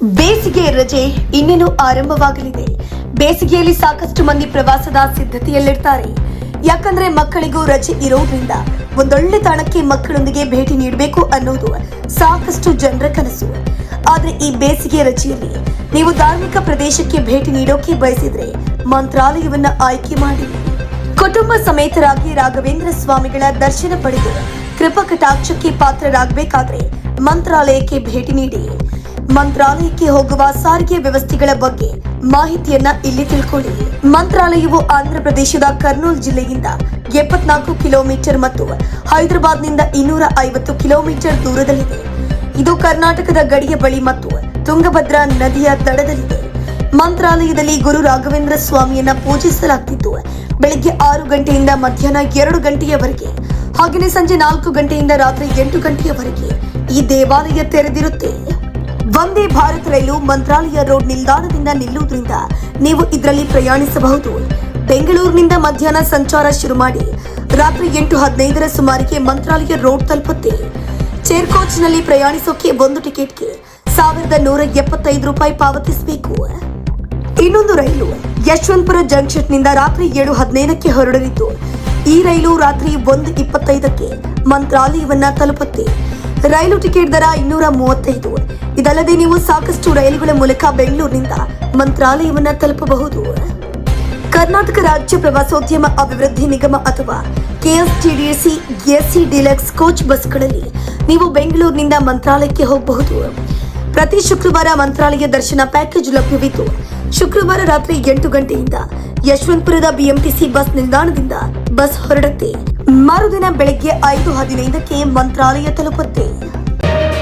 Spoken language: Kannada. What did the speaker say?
ಬೇಸಿಗೆ ರಜೆ ಇನ್ನೇನು ಆರಂಭವಾಗಲಿದೆ. ಬೇಸಿಗೆಯಲ್ಲಿ ಸಾಕಷ್ಟು ಮಂದಿ ಪ್ರವಾಸದ ಸಿದ್ಧತೆಯಲ್ಲಿರ್ತಾರೆ. ಯಾಕಂದ್ರೆ ಮಕ್ಕಳಿಗೂ ರಜೆ ಇರೋದ್ರಿಂದ ಒಂದೊಳ್ಳೆ ತಾಣಕ್ಕೆ ಮಕ್ಕಳೊಂದಿಗೆ ಭೇಟಿ ನೀಡಬೇಕು ಅನ್ನೋದು ಸಾಕಷ್ಟು ಜನರ ಕನಸು. ಆದ್ರೆ ಈ ಬೇಸಿಗೆ ರಜೆಯಲ್ಲಿ ನೀವು ಧಾರ್ಮಿಕ ಪ್ರದೇಶಕ್ಕೆ ಭೇಟಿ ನೀಡೋಕೆ ಬಯಸಿದ್ರೆ ಮಂತ್ರಾಲಯವನ್ನ ಆಯ್ಕೆ ಮಾಡಿ. ಕುಟುಂಬ ಸಮೇತರಾಗಿ ರಾಘವೇಂದ್ರ ಸ್ವಾಮಿಗಳ ದರ್ಶನ ಪಡೆದು ಕೃಪಾ ಕಟಾಕ್ಷಕ್ಕೆ ಪಾತ್ರರಾಗಬೇಕಾದ್ರೆ ಮಂತ್ರಾಲಯಕ್ಕೆ ಭೇಟಿ ನೀಡಿ. ಮಂತ್ರಾಲಯಕ್ಕೆ ಹೋಗುವ ಸಾರಿಗೆ ವ್ಯವಸ್ಥೆಗಳ ಬಗ್ಗೆ ಮಾಹಿತಿಯನ್ನ ಇಲ್ಲಿ ತಿಳ್ಕೊಳ್ಳಿ. ಮಂತ್ರಾಲಯವು ಆಂಧ್ರಪ್ರದೇಶದ ಕರ್ನೂಲ್ ಜಿಲ್ಲೆಯಿಂದ ಎಪ್ಪತ್ನಾಲ್ಕು ಕಿಲೋಮೀಟರ್ ಮತ್ತು ಹೈದರಾಬಾದ್ನಿಂದ ಇನ್ನೂರ ಐವತ್ತು ಕಿಲೋಮೀಟರ್ ದೂರದಲ್ಲಿದೆ. ಇದು ಕರ್ನಾಟಕದ ಗಡಿಯ ಬಳಿ ಮತ್ತು ತುಂಗಭದ್ರಾ ನದಿಯ ದಡದಲ್ಲಿದೆ ಮಂತ್ರಾಲಯದಲ್ಲಿ ಗುರು ರಾಘವೇಂದ್ರ ಸ್ವಾಮಿಯನ್ನ ಪೂಜಿಸಲಾಗ್ತಿತ್ತು. ಬೆಳಿಗ್ಗೆ ಆರು ಗಂಟೆಯಿಂದ ಮಧ್ಯಾಹ್ನ ಎರಡು ಗಂಟೆಯವರೆಗೆ ಹಾಗೆಯೇ ಸಂಜೆ ನಾಲ್ಕು ಗಂಟೆಯಿಂದ ರಾತ್ರಿ ಎಂಟು ಗಂಟೆಯವರೆಗೆ ಈ ದೇವಾಲಯ ತೆರೆದಿರುತ್ತೆ. ವಂದೇ ಭಾರತ್ ರೈಲು ಮಂತ್ರಾಲಯ ರೋಡ್ ನಿಲ್ದಾಣದಿಂದ ನಿಲ್ಲುವುದರಿಂದ ನೀವು ಇದರಲ್ಲಿ ಪ್ರಯಾಣಿಸಬಹುದು. ಬೆಂಗಳೂರಿನಿಂದ ಮಧ್ಯಾಹ್ನ ಸಂಚಾರ ಶುರು ಮಾಡಿ ರಾತ್ರಿ ಎಂಟು ಹದಿನೈದರ ಸುಮಾರಿಗೆ ಮಂತ್ರಾಲಯ ರೋಡ್ ತಲುಪುತ್ತೆ. ಚೇರ್ ಕೋಚ್ನಲ್ಲಿ ಪ್ರಯಾಣಿಸೋಕೆ ಒಂದು ಟಿಕೆಟ್ಗೆ ಸಾವಿರದ ನೂರ ಎಪ್ಪತ್ತೈದು ರೂಪಾಯಿ ಪಾವತಿಸಬೇಕು. ಇನ್ನೊಂದು ರೈಲು ಯಶವಂತಪುರ ಜಂಕ್ಷನ್ನಿಂದ ರಾತ್ರಿ ಏಳು ಹದಿನೈದಕ್ಕೆ ಹೊರಡಲಿದ್ದು, ಈ ರೈಲು ರಾತ್ರಿ ಒಂದು ಇಪ್ಪತ್ತೈದಕ್ಕೆ ಮಂತ್ರಾಲಯವನ್ನ ತಲುಪುತ್ತೆ. ರೈಲು ಟಿಕೆಟ್ ದರ ಇನ್ನೂರ ಮೂವತ್ತೈದು. ಇದಲ್ಲದೆ ನೀವು ಸಾಕಷ್ಟು ರೈಲುಗಳ ಮೂಲಕ ಬೆಂಗಳೂರಿನಿಂದ ಮಂತ್ರಾಲಯವನ್ನ ತಲುಪಬಹುದು. ಕರ್ನಾಟಕ ರಾಜ್ಯ ಪ್ರವಾಸೋದ್ಯಮ ಅಭಿವೃದ್ಧಿ ನಿಗಮ ಅಥವಾ ಕೆಎಸ್ಟಿಡಿಸಿ ಎಸ್ಸಿ ಡಿಲಕ್ಸ್ ಕೋಚ್ ಬಸ್ಗಳಲ್ಲಿ ನೀವು ಬೆಂಗಳೂರಿನಿಂದ ಮಂತ್ರಾಲಯಕ್ಕೆ ಹೋಗಬಹುದು. ಪ್ರತಿ ಶುಕ್ರವಾರ ಮಂತ್ರಾಲಯ ದರ್ಶನ ಪ್ಯಾಕೇಜ್ ಲಭ್ಯವಿದ್ದು, ಶುಕ್ರವಾರ ರಾತ್ರಿ ಎಂಟು ಗಂಟೆಯಿಂದ ಯಶವಂತಪುರದ ಬಿಎಂಟಿಸಿ ಬಸ್ ನಿಲ್ದಾಣದಿಂದ ಬಸ್ ಹೊರಡುತ್ತೆ. ಮರುದಿನ ಬೆಳಗ್ಗೆ ಐದು ಹದಿನೈದಕ್ಕೆ ಮಂತ್ರಾಲಯ ತಲುಪುತ್ತೆ.